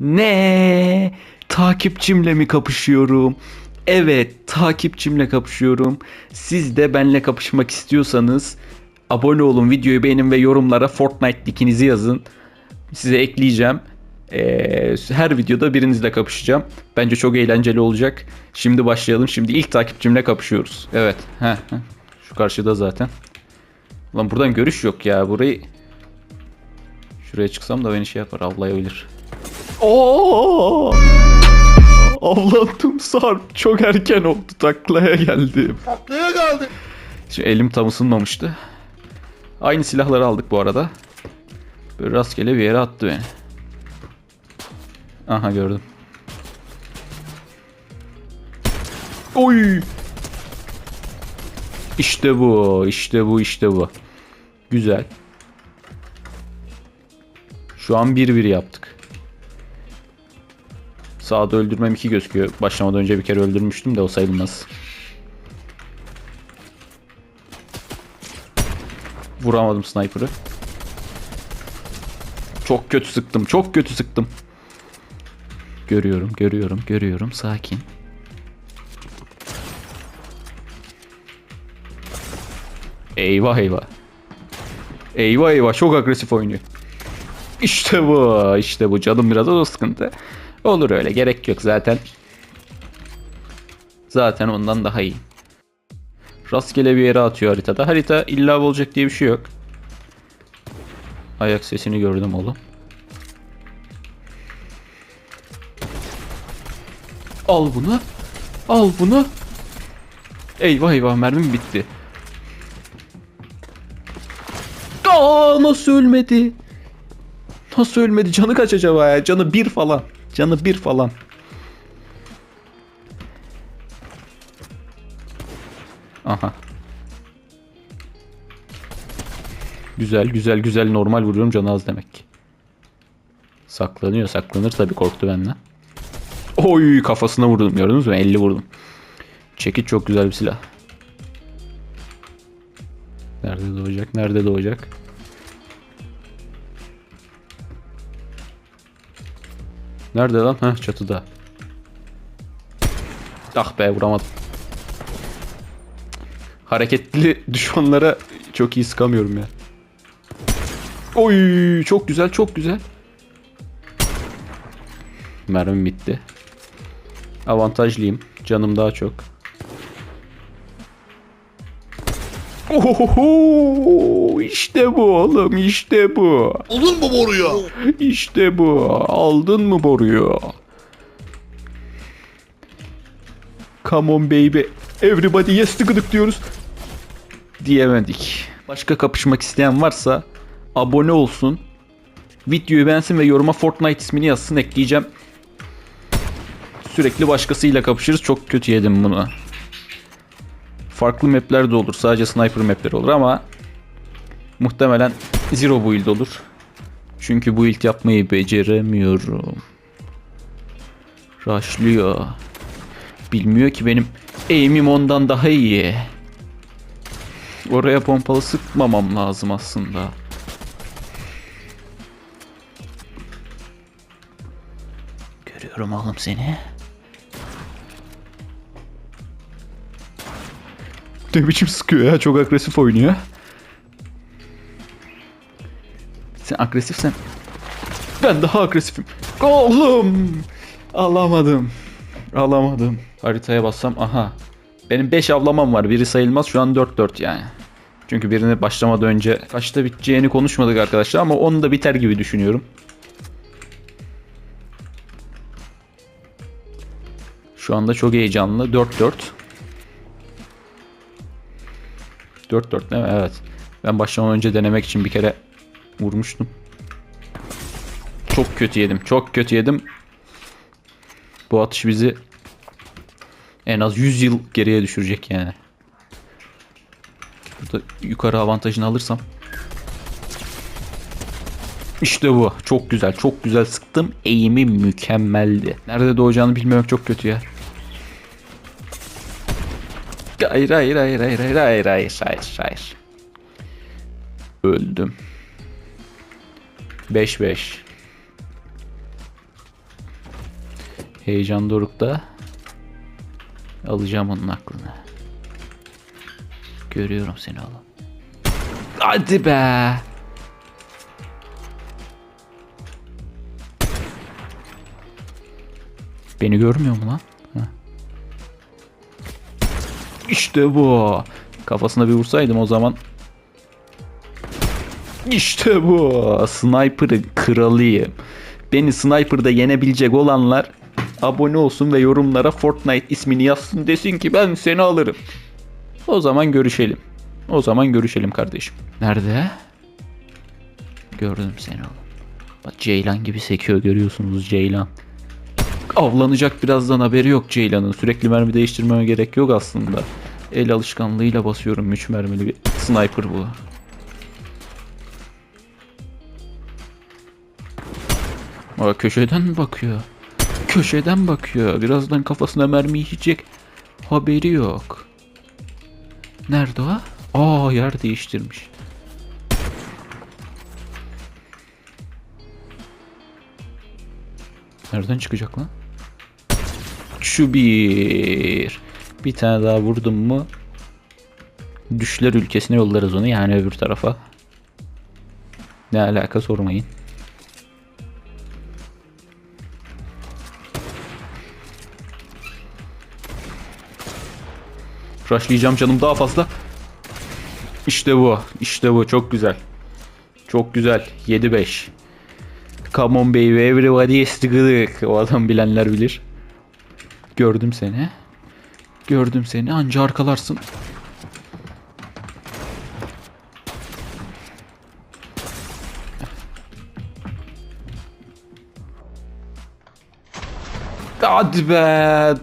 Ne? Takipçimle mi kapışıyorum? Evet, takipçimle kapışıyorum. Siz de benle kapışmak istiyorsanız abone olun, videoyu beğenin ve yorumlara Fortnite nickinizi yazın. Size ekleyeceğim. Ee, her videoda birinizle kapışacağım. Bence çok eğlenceli olacak. Şimdi başlayalım. Şimdi ilk takipçimle kapışıyoruz. Evet. Heh, heh. Şu karşıda zaten. Lan buradan görüş yok ya. Burayı Şuraya çıksam da beni şey yapar avlayabilir. Oo! Avlandım Sarp. Çok erken oldu. Taklaya geldim. Taklaya geldi. Şimdi elim tam ısınmamıştı. Aynı silahları aldık bu arada. Böyle rastgele bir yere attı beni. Aha gördüm. Oy! İşte bu, işte bu, işte bu. Güzel. Şu an 1-1 yaptık. Sağda öldürmem 2 gözüküyor. Başlamadan önce bir kere öldürmüştüm de o sayılmaz. Vuramadım sniper'ı. Çok kötü sıktım. Çok kötü sıktım. Görüyorum, görüyorum, görüyorum. Sakin. Eyvah eyvah. Eyvah eyvah çok agresif oynuyor. İşte bu, işte bu. Canım biraz o sıkıntı. Olur öyle, gerek yok zaten. Zaten ondan daha iyi. Rastgele bir yere atıyor haritada. Harita illa olacak diye bir şey yok. Ayak sesini gördüm oğlum. Al bunu. Al bunu. Eyvah eyvah mermim bitti. Aa nasıl ölmedi? Nasıl ölmedi? Canı kaç acaba ya? Canı bir falan. Canı bir falan. Aha. Güzel güzel güzel normal vuruyorum canı az demek. Saklanıyor saklanır tabi korktu benden. Oy kafasına vurdum gördünüz mü 50 vurdum. Çekiç çok güzel bir silah. Nerede doğacak nerede doğacak. Nerede lan? Heh çatıda. Ah be vuramadım. Hareketli düşmanlara çok iyi sıkamıyorum ya. Oy çok güzel çok güzel. Mermim bitti. Avantajlıyım. Canım daha çok. Ohoho, işte bu oğlum işte bu. Olur mu boruya? İşte bu. Aldın mı boruyu? Come on baby. Everybody yes tıkıdık diyoruz. Diyemedik. Başka kapışmak isteyen varsa abone olsun. Videoyu beğensin ve yoruma Fortnite ismini yazsın ekleyeceğim. Sürekli başkasıyla kapışırız. Çok kötü yedim bunu. Farklı mapler de olur. Sadece sniper mapleri olur ama muhtemelen zero build olur. Çünkü build yapmayı beceremiyorum. Rushlıyor. Bilmiyor ki benim aim'im ondan daha iyi. Oraya pompalı sıkmamam lazım aslında. Görüyorum oğlum seni. Ne biçim sıkıyor ya çok agresif oynuyor. Sen agresifsen ben daha agresifim. Oğlum alamadım. Alamadım. Haritaya bassam aha. Benim 5 avlamam var. Biri sayılmaz. Şu an 4-4 yani. Çünkü birini başlamadan önce kaçta biteceğini konuşmadık arkadaşlar ama onu da biter gibi düşünüyorum. Şu anda çok heyecanlı. 4-4. 4-4 değil mi? Evet. Ben başlamadan önce denemek için bir kere vurmuştum. Çok kötü yedim. Çok kötü yedim. Bu atış bizi en az 100 yıl geriye düşürecek yani. Burada yukarı avantajını alırsam. İşte bu. Çok güzel. Çok güzel sıktım. Eğimi mükemmeldi. Nerede doğacağını bilmemek çok kötü ya. Hayır hayır hayır hayır hayır hayır hayır hayır hayır. Öldüm. 5-5. Heyecan dorukta. Alacağım onun aklını. Görüyorum seni oğlum. Hadi be. Beni görmüyor mu lan? İşte bu. Kafasına bir vursaydım o zaman. İşte bu. Sniper'ın kralıyım. Beni Sniper'da yenebilecek olanlar abone olsun ve yorumlara Fortnite ismini yazsın desin ki ben seni alırım. O zaman görüşelim. O zaman görüşelim kardeşim. Nerede? Gördüm seni oğlum. Bak Ceylan gibi sekiyor görüyorsunuz Ceylan. Avlanacak birazdan haberi yok Ceylan'ın. Sürekli mermi değiştirmeme gerek yok aslında. El alışkanlığıyla basıyorum 3 mermili bir sniper bu. Aa, köşeden bakıyor. Köşeden bakıyor. Birazdan kafasına mermi yiyecek. Haberi yok. Nerede o? Aa yer değiştirmiş. Nereden çıkacak lan? Şu bir. Bir tane daha vurdum mu? Düşler ülkesine yollarız onu yani öbür tarafa. Ne alaka sormayın. Rushlayacağım canım daha fazla. İşte bu. İşte bu. Çok güzel. Çok güzel. 7-5. Come on baby everybody is together. O adam bilenler bilir. Gördüm seni. Gördüm seni. Anca arkalarsın. Hadi be.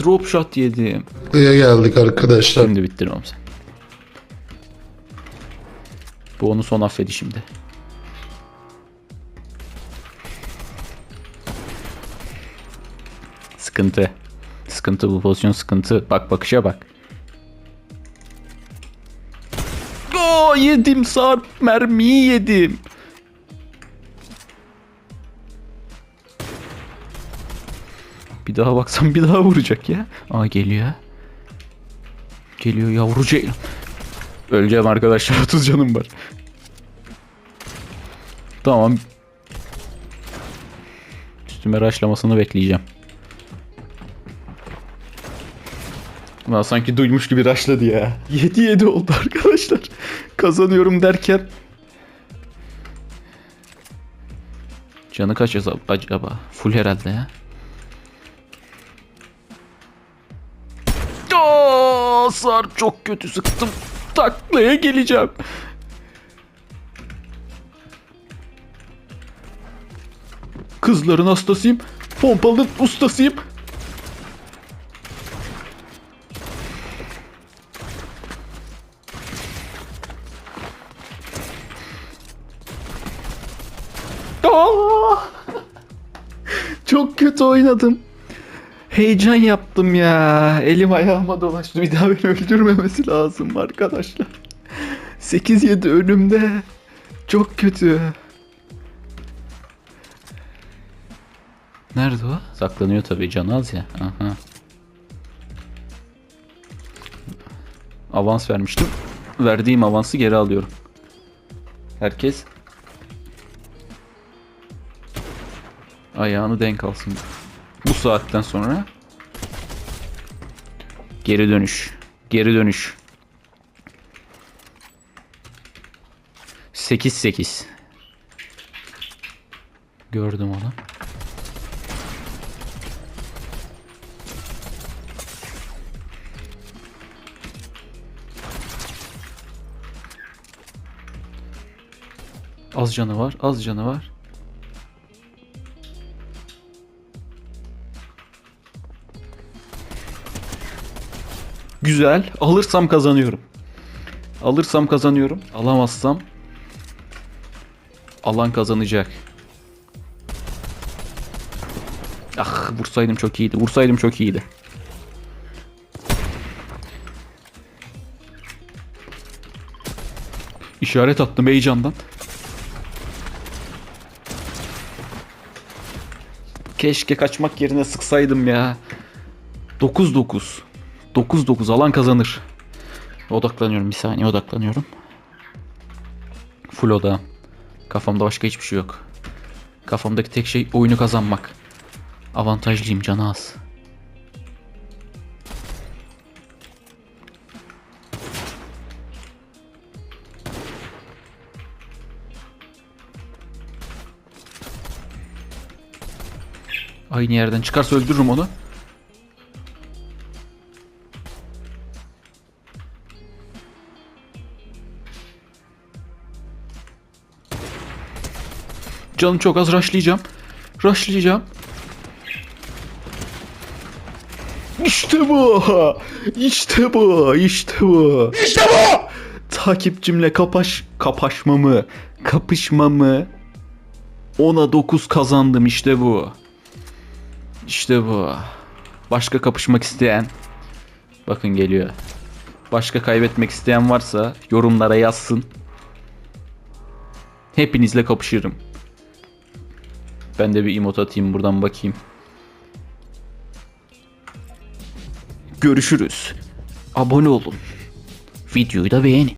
Drop shot yedim. Buraya geldik arkadaşlar. Şimdi bittin oğlum sen. Bu onu son affedi şimdi. Sıkıntı. Sıkıntı bu pozisyon sıkıntı. Bak bakışa bak. Oo yedim sarp mermiyi yedim. Bir daha baksam bir daha vuracak ya. Aa geliyor. Geliyor yavru ceylan. Öleceğim arkadaşlar 30 canım var. Tamam. Üstüme raşlamasını bekleyeceğim. Ulan sanki duymuş gibi raşladı ya. 7-7 oldu arkadaşlar. Kazanıyorum derken. Canı kaç acaba-? Full herhalde ya. Aa, Sarp çok kötü sıktım. Taklaya geleceğim. Kızların hastasıyım. Pompalının ustasıyım. Oynadım. Heyecan yaptım ya. Elim ayağıma dolaştı. Bir daha beni öldürmemesi lazım arkadaşlar. 8-7 önümde. Çok kötü. Nerede o? Saklanıyor tabii canı az ya. Aha. Avans vermiştim. Verdiğim avansı geri alıyorum. Herkes ayağını denk alsın. Bu saatten sonra geri dönüş. Geri dönüş. 8-8. Gördüm onu. Az canı var, az canı var. Güzel. Alırsam kazanıyorum. Alırsam kazanıyorum. Alamazsam alan kazanacak. Ah vursaydım çok iyiydi. Vursaydım çok iyiydi. İşaret attım heyecandan. Keşke kaçmak yerine sıksaydım ya. 9-9. 9-9 alan kazanır. Odaklanıyorum bir saniye odaklanıyorum. Full oda. Kafamda başka hiçbir şey yok. Kafamdaki tek şey oyunu kazanmak. Avantajlıyım canı az. Aynı yerden çıkarsa öldürürüm onu. Canım çok az rushlayacağım. Rushlayacağım. İşte bu. İşte bu. İşte bu. İşte bu. Takipçimle kapaş kapaşmamı, kapışmamı 10'a 9 kazandım işte bu. İşte bu. Başka kapışmak isteyen bakın geliyor. Başka kaybetmek isteyen varsa yorumlara yazsın. Hepinizle kapışırım. Ben de bir emot atayım buradan bakayım. Görüşürüz. Abone olun. Videoyu da beğenin.